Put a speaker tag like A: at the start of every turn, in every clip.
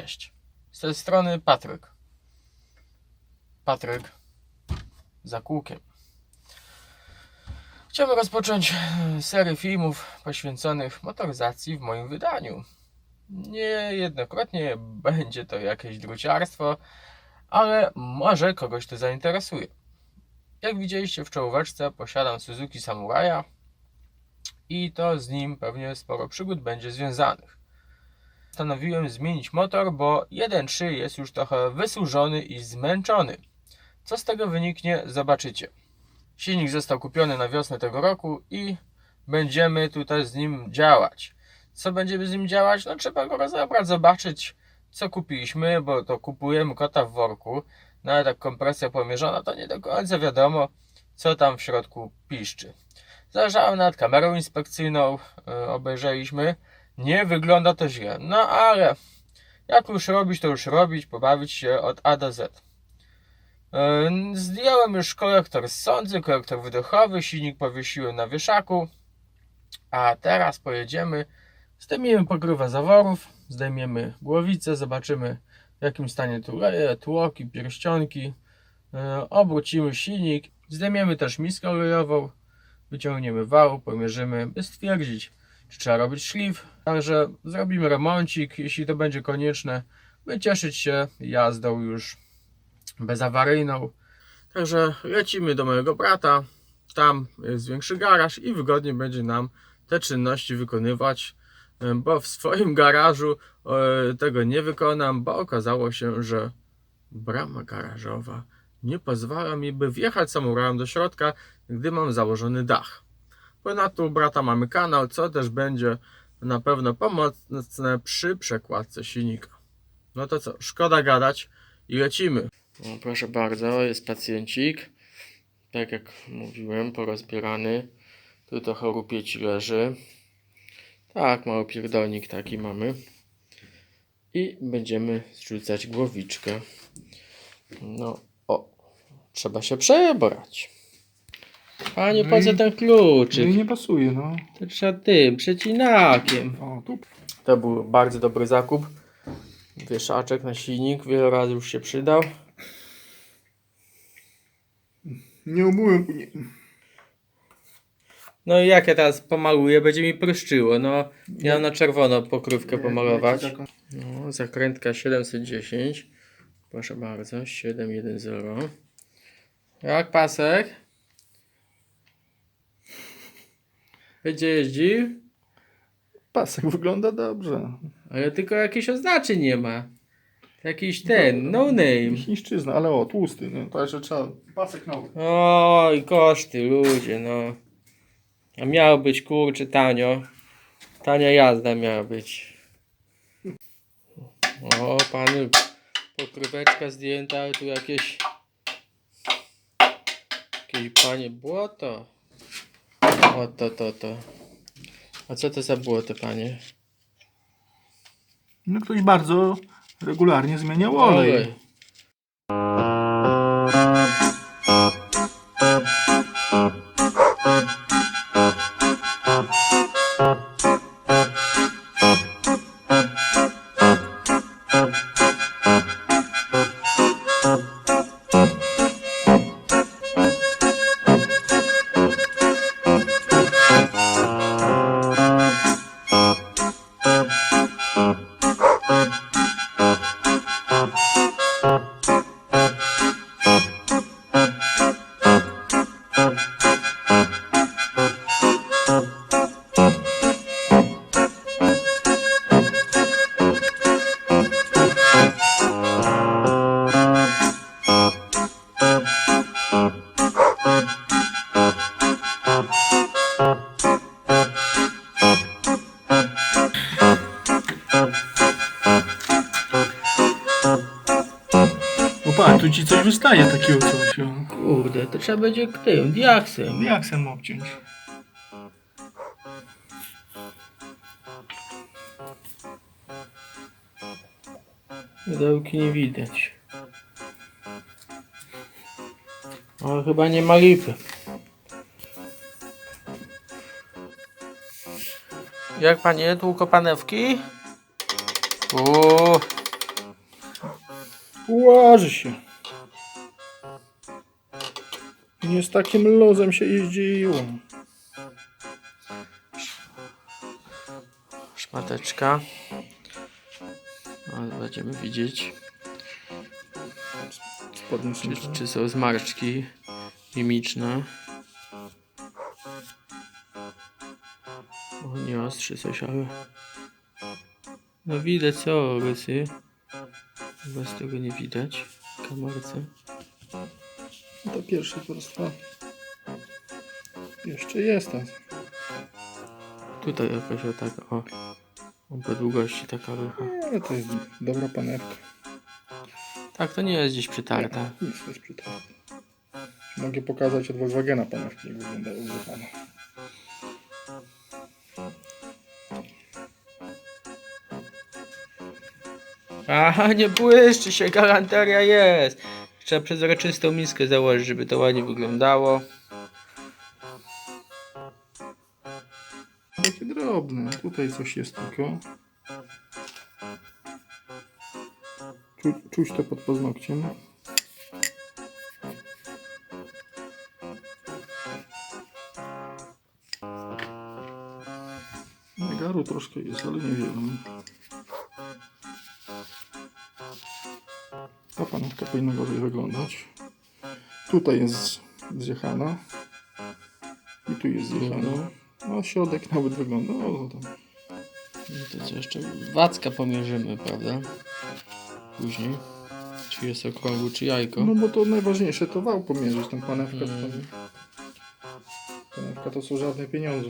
A: Cześć, z tej strony Patryk. Patryk za kółkiem. Chciałbym rozpocząć e, serię filmów poświęconych motoryzacji w moim wydaniu. Niejednokrotnie będzie to jakieś druciarstwo, ale może kogoś to zainteresuje. Jak widzieliście w czołóweczce, posiadam Suzuki Samuraja i to z nim pewnie sporo przygód będzie związanych. Postanowiłem zmienić motor, bo 1.3 jest już trochę wysłużony i zmęczony. Co z tego wyniknie, zobaczycie. Silnik został kupiony na wiosnę tego roku i będziemy tutaj z nim działać. Co będziemy z nim działać? No trzeba go rozebrać, zobaczyć co kupiliśmy, bo to kupujemy kota w worku. Nawet jak kompresja pomierzona, to nie do końca wiadomo, co tam w środku piszczy. Zależałem nad kamerą inspekcyjną, yy, obejrzeliśmy. Nie wygląda to źle. No ale jak już robić, to już robić, pobawić się od A do Z. Yy, Zdjąłem już kolektor z sądzy, kolektor wydechowy, silnik powiesiłem na wieszaku. A teraz pojedziemy, zdejmiemy pokrywę zaworów, zdejmiemy głowicę, zobaczymy w jakim stanie tu leje, tłoki, pierścionki. Yy, Obrócimy silnik, zdejmiemy też miskę olejową, wyciągniemy wał, pomierzymy, by stwierdzić, czy trzeba robić szlif. Także zrobimy remoncik, jeśli to będzie konieczne, by cieszyć się jazdą już bezawaryjną. Także lecimy do mojego brata. Tam jest większy garaż i wygodnie będzie nam te czynności wykonywać, e, bo w swoim garażu e, tego nie wykonam, bo okazało się, że brama garażowa nie pozwala mi, by wjechać samurajem do środka, gdy mam założony dach. Ponadto u brata mamy kanał, co też będzie na pewno pomocne przy przekładce silnika. No to co, szkoda gadać i lecimy. No, proszę bardzo, jest pacjencik. Tak jak mówiłem, porozbierany. Tu trochę rupieci leży. Tak, mały pierdolnik taki mamy. I będziemy zrzucać głowiczkę. No, o, trzeba się przebrać. Panie,
B: No
A: po co
B: i-
A: ten
B: No
A: kluczyk?
B: i nie pasuje, no.
A: To trzeba tym, przecinakiem.
B: O, tu.
A: To był bardzo dobry zakup. Wieszaczek na silnik, wiele razy już się przydał.
B: Nie umyłem. Nie.
A: No i jak ja teraz pomaluję, będzie mi pryszczyło. No, ja na czerwono pokrywkę pomalować. No, zakrętka 710. Proszę bardzo, 710. Jak pasek? Będzie jeździł?
B: Pasek wygląda dobrze.
A: Ale tylko jakiejś oznaczy nie ma. Jakiś ten, no name.
B: Chińszczyzna, ale o, tłusty, nie? Także trzeba. Pasek nowy.
A: Oj, koszty, ludzie, no. A miało być, kurczę, tanio. Tania jazda miała być. O, panu, pokryweczka zdjęta, ale tu jakieś... Jakieś, panie, błoto. O, to, to, to. A co to za błoto, panie?
B: No ktoś bardzo regularnie zmieniał olej. Opa, tu ci coś wystaje takiego coś. O.
A: Kurde, to trzeba będzie tym, diaksem.
B: Jak sam obciąć?
A: Mydełki nie widać. Ale chyba nie ma lipy. Jak panie, długo panewki? Uuu,
B: Łaży się. Nie z takim luzem się jeździło.
A: Szmateczka. No, będziemy widzieć,
B: Spodnie są
A: czy, czy są zmarszczki mimiczne. O, nie ostrzy coś, ale... No widać co, rysy. Bez tego nie widać w kamerce.
B: To pierwsza warstwa. Jeszcze jest ta.
A: Tutaj jakaś o taka, o. o po długości taka rucha.
B: Ale to jest dobra panewka.
A: Tak, to nie jest gdzieś przytarta.
B: Nic nie jest przytarte. Mogę pokazać od Volkswagena panewki, jak wyglądają używane.
A: Aha, nie błyszczy się, galanteria jest. Trzeba przezroczystą miskę założyć, żeby to ładnie wyglądało.
B: Takie drobne. Tutaj coś jest tylko. Czu, czuć to pod paznokciem. Garu troszkę jest, ale niewiele. Panówka powinna gorzej wyglądać. Tutaj jest zjechana. I tu jest zjechana. No środek nawet wygląda. O, tam.
A: No to co jeszcze? Wacka pomierzymy, prawda? Później. Czy jest okrągły, czy jajko.
B: No bo to najważniejsze to wał pomierzyć, tą panewkę.
A: Mm.
B: To, panewka to są żadne pieniądze.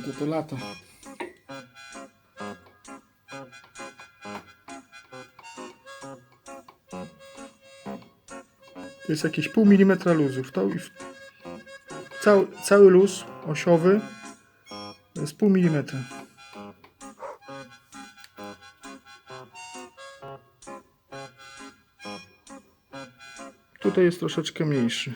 B: To to. To jest jakieś pół milimetra luzu. W cały, cały luz osiowy jest pół milimetra. Tutaj jest troszeczkę mniejszy.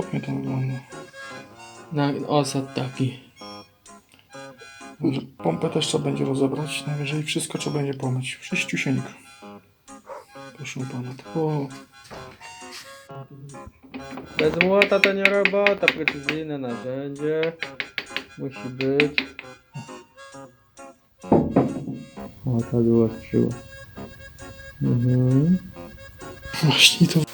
B: Okropnie to wygląda.
A: Na osad taki.
B: Że Pompę też trzeba będzie rozebrać. Najwyżej wszystko trzeba będzie pomyć. Wszyściusieńko. Proszę pana. O,
A: Bez młota to nie robota, precyzyjne narzędzie. Musi być. O, ta była strzyła. Mhm.
B: właśnie to.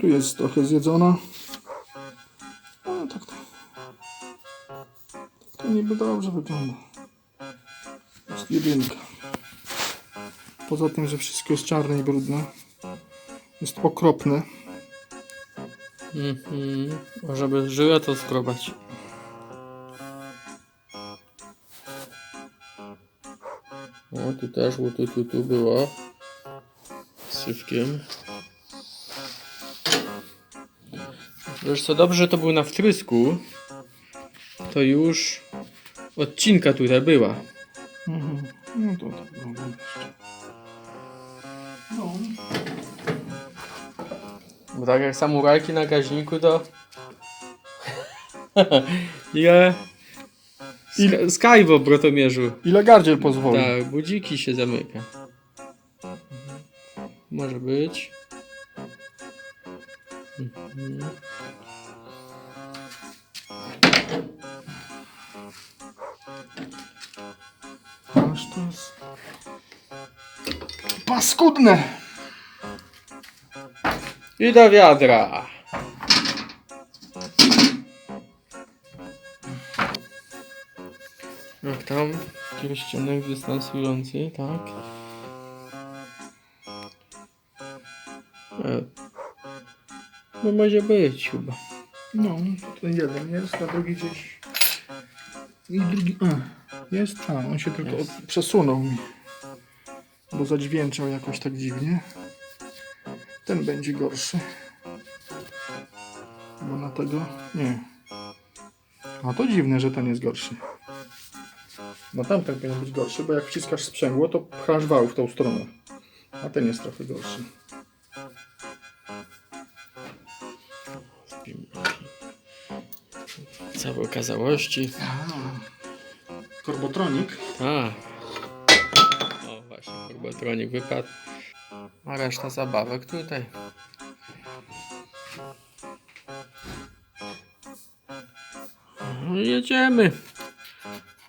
B: Tu jest trochę zjedzona. Ale tak to. Tak to niby dobrze wygląda. Jest jedynka. Poza tym, że wszystko jest czarne i brudne. Jest okropne.
A: Mhm. Żeby żyła to skrobać. O, tu też, bo tu, tu, tu było. Z Wiesz co, dobrze, że to był na wtrysku. To już odcinka tutaj była.
B: Mhm. No to tak wygląda jeszcze. No.
A: Bo tak jak samurajki na gaźniku to... Ile... Ile... Sky w obrotomierzu.
B: Ile gardziel pozwoli?
A: Tak, budziki się zamyka. Może być. Mhm.
B: Paskudne.
A: I do wiadra. Jak tam? Pierścionek dystansujący, tak? E, No może być chyba.
B: No, ten jeden jest, a drugi gdzieś. I drugi. A, jest? A, on się tylko od, przesunął mi. Bo zadźwięczał jakoś tak dziwnie. ten będzie gorszy. Bo na tego nie. A to dziwne, że ten jest gorszy. No tamten powinien być gorszy, bo jak wciskasz sprzęgło, to pchasz wał w tą stronę. A ten jest trochę gorszy.
A: Całe okazałości.
B: Korbotronik.
A: A. O właśnie, turbotronik wypadł. A reszta zabawek tutaj. No jedziemy.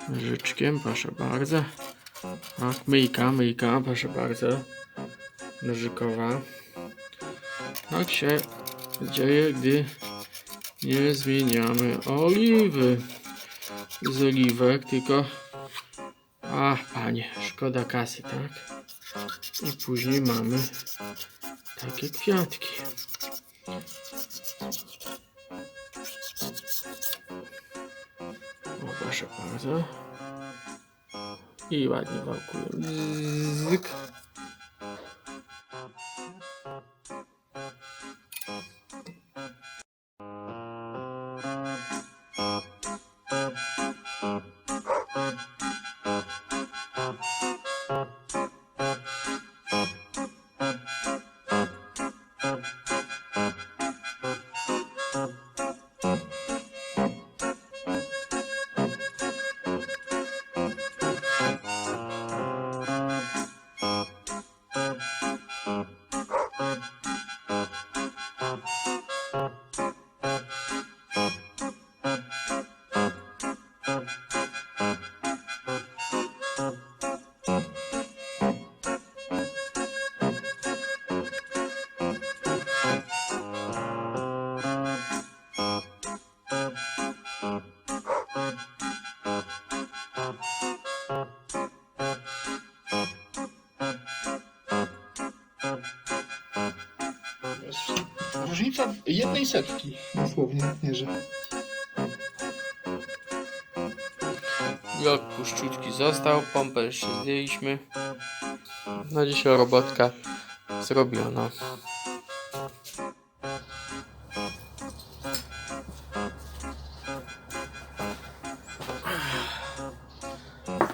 A: Nożyczkiem, proszę bardzo. Tak, myjka, myjka, proszę bardzo. Nożykowa. Tak się dzieje, gdy nie zmieniamy oliwy z oliwek, tylko a, panie, szkoda kasy, tak? I później mamy takie kwiatki. O, proszę bardzo. I ładnie wałkują. Zyk.
B: Różnica jednej setki. Dosłownie, nie że.
A: Blok puszczutki został, pompę jeszcze zdjęliśmy. Na dzisiaj robotka zrobiona.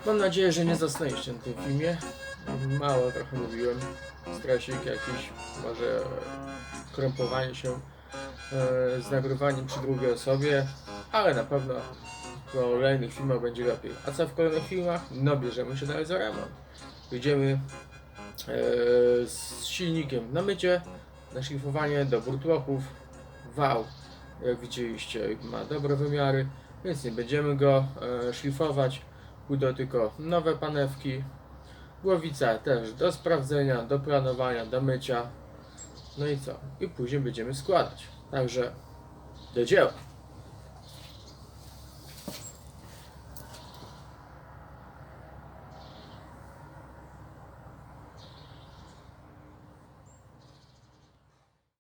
A: Mam nadzieję, że nie zostaliście na tym filmie. Mało trochę mówiłem. Stresik jakiś, może krępowanie się e, z nagrywaniem przy drugiej osobie, ale na pewno w kolejnych filmach będzie lepiej. A co w kolejnych filmach? No bierzemy się dalej za remont. Wyjdziemy e, z silnikiem na mycie, na szlifowanie, dobór tłoków, wał, jak widzieliście, ma dobre wymiary, więc nie będziemy go e, szlifować. Pójdą tylko nowe panewki, głowica też do sprawdzenia, do planowania, do mycia. No i co? I później będziemy składać. Także do dzieła.